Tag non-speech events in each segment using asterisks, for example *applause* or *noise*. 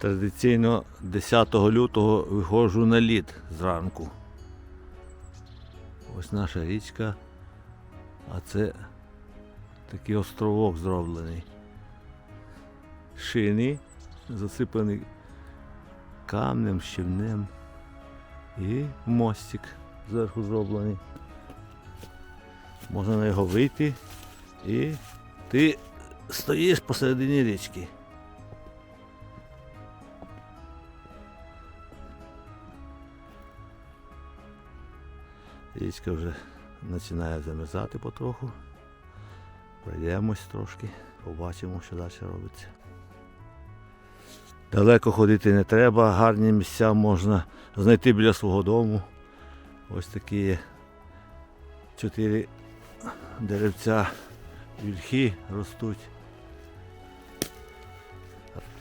Традиційно 10 лютого виходжу на лід зранку. Ось наша річка, а це такий островок зроблений. Шини засипаний камнем, щебнем і мостик зверху зроблений. Можна на його вийти і ти стоїш посередині річки. Річка вже починає замерзати потроху. Пройдемось трошки, побачимо, що далі робиться. Далеко ходити не треба, гарні місця можна знайти біля свого дому. Ось такі чотири деревця вільхи ростуть.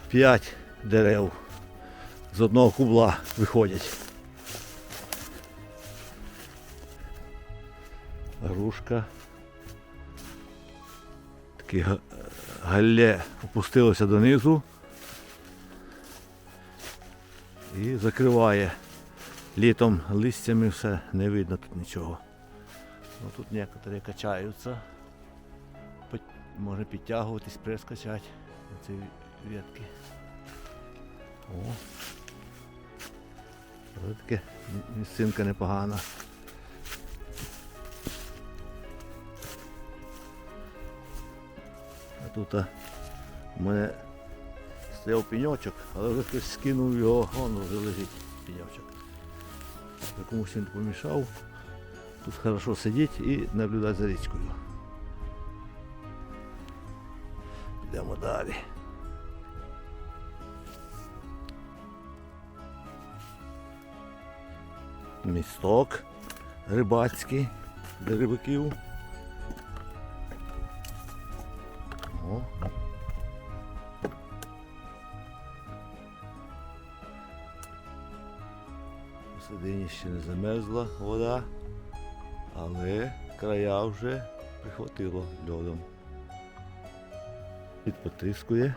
П'ять дерев з одного кубла виходять. Грушка. Таке галле опустилося донизу і закриває. Літом листями все, не видно тут нічого. Ну, тут некоторі качаються. Може підтягуватись, прескачати на ці ветки. О. Ось таке місцинка непогана. Тут у мене стояв пеньочок, але вже хтось скинув його, вон вже лежить пеньочок. Я комусь він помішав. Тут хорошо сидіти і наблюдати за річкою. Йдемо далі. Місток рибацький для рибаків. Вже прихватило льодом. Підпотискує.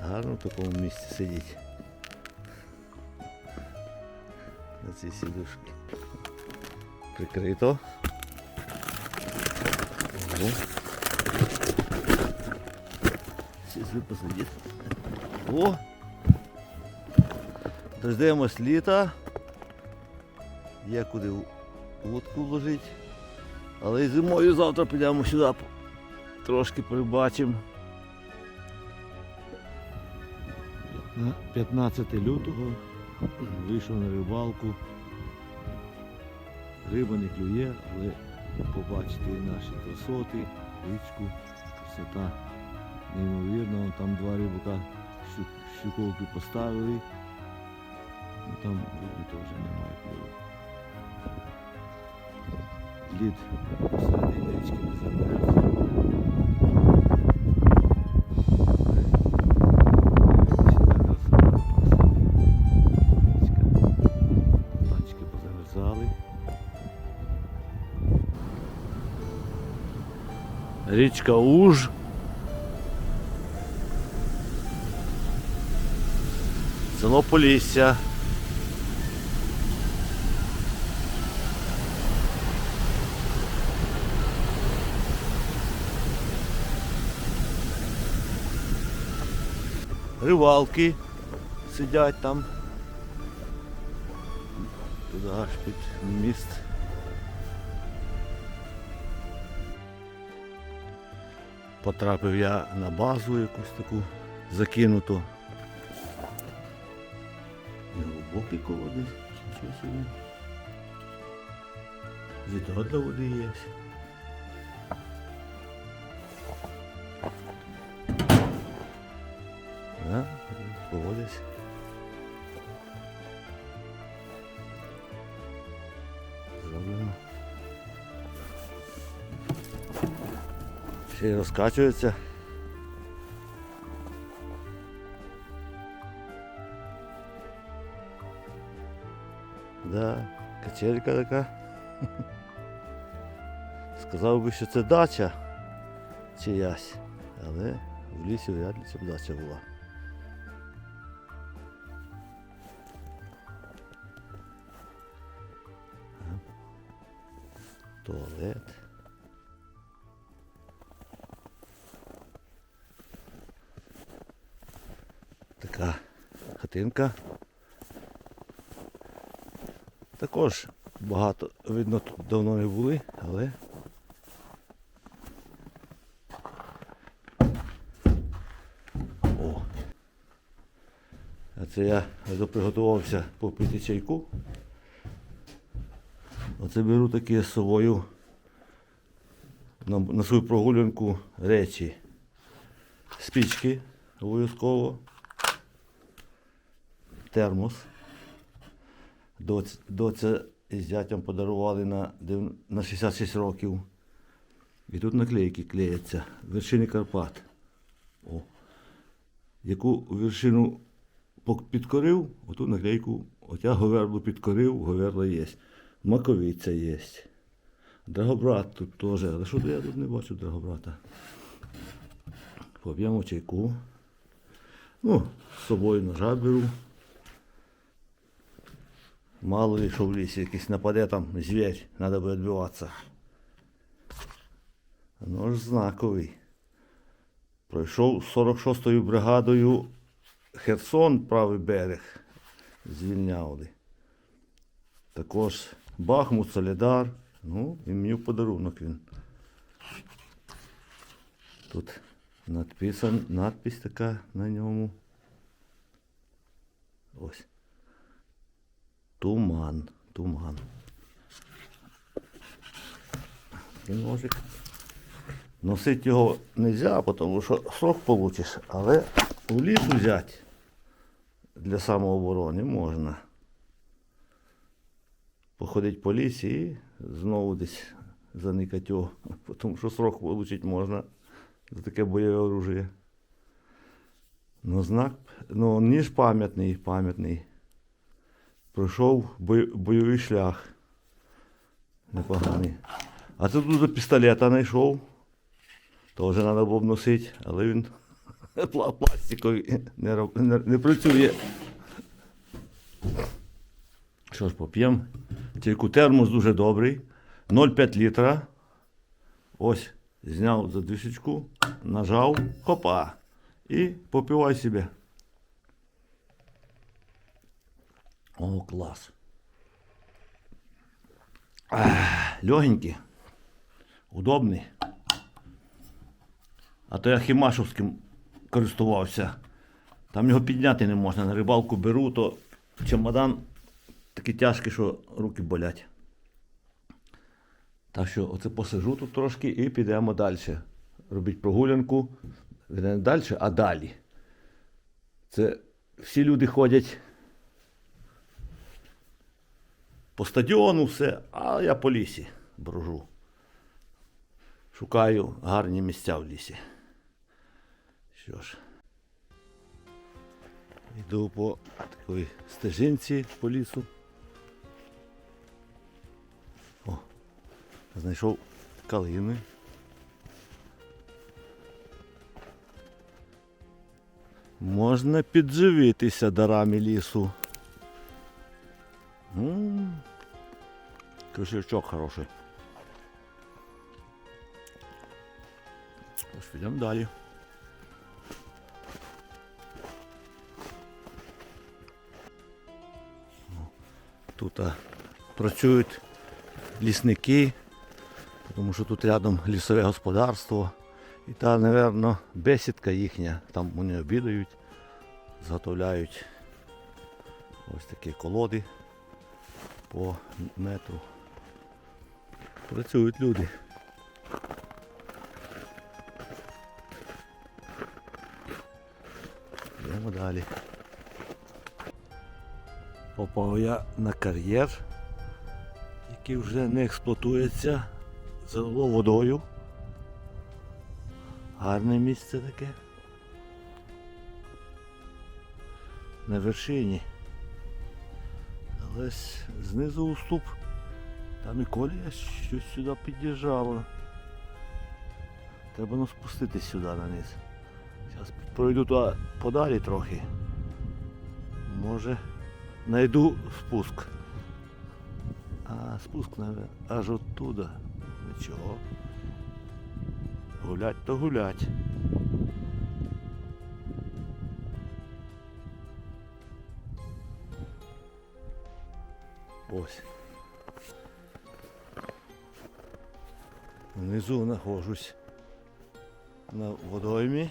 Гарно в такому місці сидіть. На цій сідушці. Прикрито. Сісли посидіти. О! Дождемось літа. Є куди вудку вложити. Але і зимою завтра підемо сюди. Трошки прибачимо. 15 лютого вийшов на рибалку. Риба не клює, але побачити наші красоти, річку, красота. Неймовірно, Вон там два рибака щу- щуковки поставили. Ну там видно теж немає клюву. Лід посередині річки не замерз. Танчики позамерзали. Річка Уж. Село Полісся. Ривалки сидять там. Туди аж під міст. Потрапив я на базу якусь таку закинуту. Глибокий колодець. Для води є. Й розкачується. Да, качелька така. *laughs* Сказав би, що це дача чиясь, але В лісі вряд ли це вдасться була. Туалет. Така хатинка. Також багато, видно, тут давно не були, але О. А це я доприготувався попити чайку. Оце беру такі з собою на, на свою прогулянку речі. Спічки обов'язково. Термос. Доць, доця із зятям подарували на, на 66 років. І тут наклейки клеяться. Вершини Карпат. О. Яку вершину підкорив, оту наклейку, от я говерлу підкорив, говерла є. Маковиця є. Драгобрат тут теж. Але що я тут не бачу Драгобрата? Поп'ємо чайку. Ну, з собою ножа беру. Мало ли, що в лісі якийсь нападе там звір, треба буде відбиватися. Нож знаковий. Пройшов з 46-ю бригадою Херсон, правий берег, звільняли. Також Бахмут, Солідар. Ну, і мені подарунок він. Тут надписан, надпись така на ньому. Ось. Туман. Туман. І ножик. Носити його не можна, тому що срок получиш, але у ліс взяти для самооборони можна. Походити по лісі і знову десь заникати його, *laughs* тому що срок отримати можна за таке бойове оружие. Ну, знак, ну, ніж пам'ятний, пам'ятний. Пройшов бой- бойовий шлях. Непоганий. А це тут до пістолета знайшов. Теж треба було б носити, але він *laughs* пластиковий не, не, не працює. Що ж, поп'ємо. Тільки термос дуже добрий. 0,5 літра. Ось, зняв задвижечку, нажав, хопа. І попивай собі. О, клас. Легенький. Удобний. А то я хімашовським користувався. Там його підняти не можна. На рибалку беру, то чемодан такий тяжкий, що руки болять. Так що оце посижу тут трошки і підемо далі. Робіть прогулянку. Не далі, а далі. Це всі люди ходять по стадіону все, а я по лісі брожу. Шукаю гарні місця в лісі. Що ж. Йду по такій стежинці по лісу. О, знайшов калини. Можна підживитися дарами лісу. М, Кошельчок хороший. Тож підемо далі. Тут а, працюють лісники, тому що тут рядом лісове господарство. І та, напевно, бесідка їхня, там вони обідають, зготовляють ось такі колоди по метру. Працюють люди. Йдемо далі. Попав я на кар'єр, який вже не експлуатується, залило водою. Гарне місце таке. На вершині. С- знизу уступ. Там і колія щось сюди під'їжджало. Треба ну спуститись сюди на низ. Зараз пройду туди подалі трохи. Може знайду спуск. А спуск навіть аж оттуда. Нічого. Гулять то гулять. Ось. Внизу нахожусь на водоймі.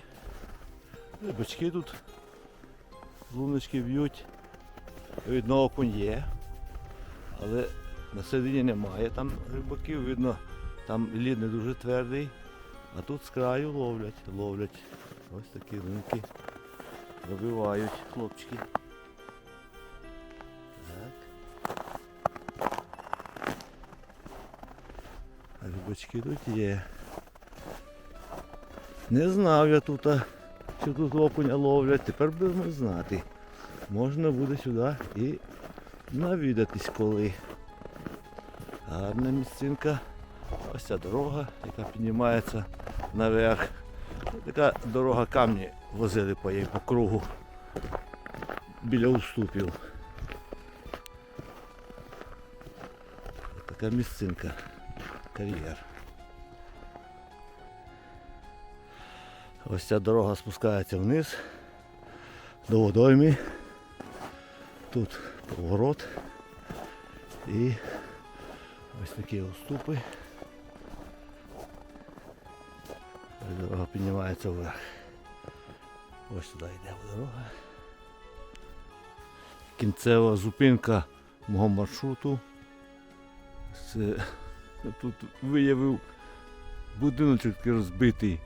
Рибачки тут луночки б'ють. Видно, окунь є. Але на середині немає там рибаків, видно, там лід не дуже твердий. А тут з краю ловлять, ловлять. Ось такі ринки. Забивають хлопчики. А тут є. Не знав я тут, що тут окуня ловлять, тепер будемо знати. Можна буде сюди і навідатись коли. Гарна місцинка. Ось ця дорога, яка піднімається наверх. Така дорога камні возили по їй по кругу біля уступів. Така місцинка. Кар'єр. Ось ця дорога спускається вниз до водойми. Тут поворот і ось такі уступи. Дорога піднімається вверх. Ось сюди йде дорога. Кінцева зупинка мого маршруту. Це тут виявив будиночок розбитий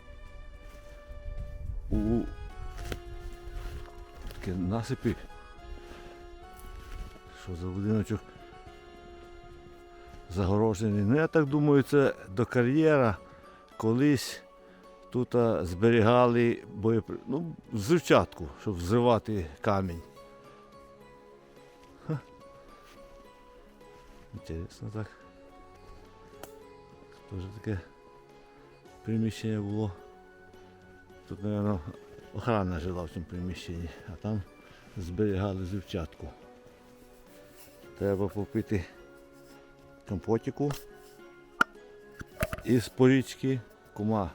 у таке насипі. Що за будиночок загорожений? Ну я так думаю, це до кар'єра колись тут зберігали боєпри... ну, взривчатку, щоб взривати камінь. Ха. Інтересно так. Теж таке приміщення було. Тут, мабуть, охрана жила в цьому приміщенні, а там зберігали зівчатку. Треба попити компотику із порічки. Кума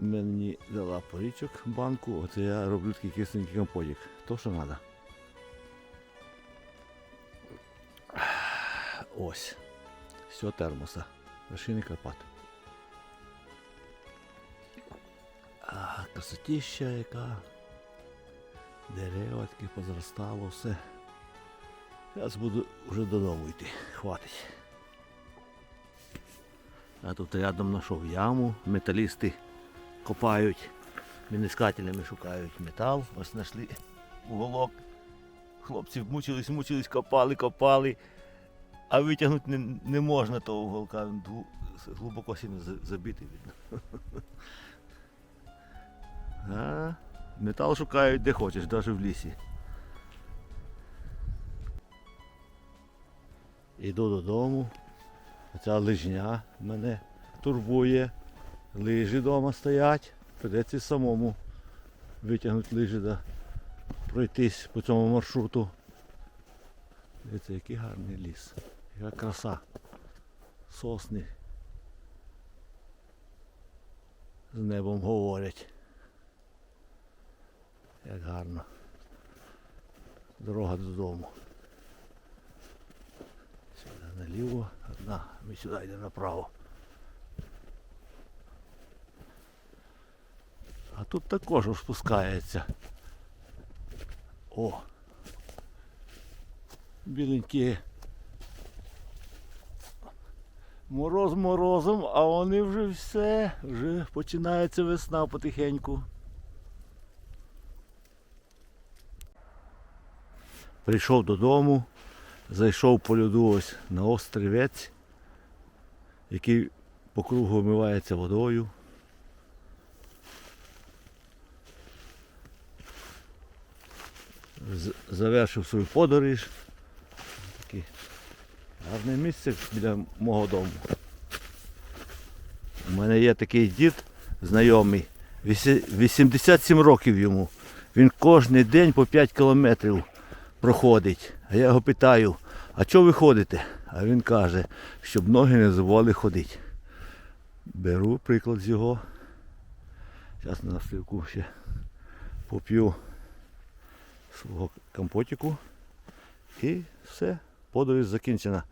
мені дала порічок банку, оце я роблю такий кисленький компотик. То, що треба. Ось. Все термоса. Вершини Карпат. А, красотища яка. Дерева такі позростало все. Зараз буду вже додому йти. Хватить. А тут рядом знайшов яму. Металісти копають. Мінискателями шукають метал. Ось знайшли уголок. Хлопці мучились, мучились, копали, копали. А витягнути не, не можна того уголка. Глибоко сильно забитий. *laughs* Метал шукають де хочеш, навіть в лісі. Іду додому. Ця лижня мене турбує. Лижі вдома стоять. Придеться самому витягнути лижі да пройтись по цьому маршруту. Дивіться, який гарний ліс. Яка краса. Сосни. З небом говорять. Як гарно. Дорога додому. Сюди наліво, одна, ми сюди йдемо направо. А тут також спускається. О! Біленькі. Мороз морозом, а вони вже все, вже починається весна потихеньку. Прийшов додому, зайшов по льоду ось на острівець, який по кругу вмивається водою. Завершив свою подорож. Гарне місце біля мого дому. У мене є такий дід знайомий, 87 років йому. Він кожен день по 5 кілометрів проходить. А я його питаю, а чого ви ходите? А він каже, щоб ноги не забували ходити. Беру приклад з його. Зараз на сливку ще поп'ю свого компотику. І все, подорож закінчена.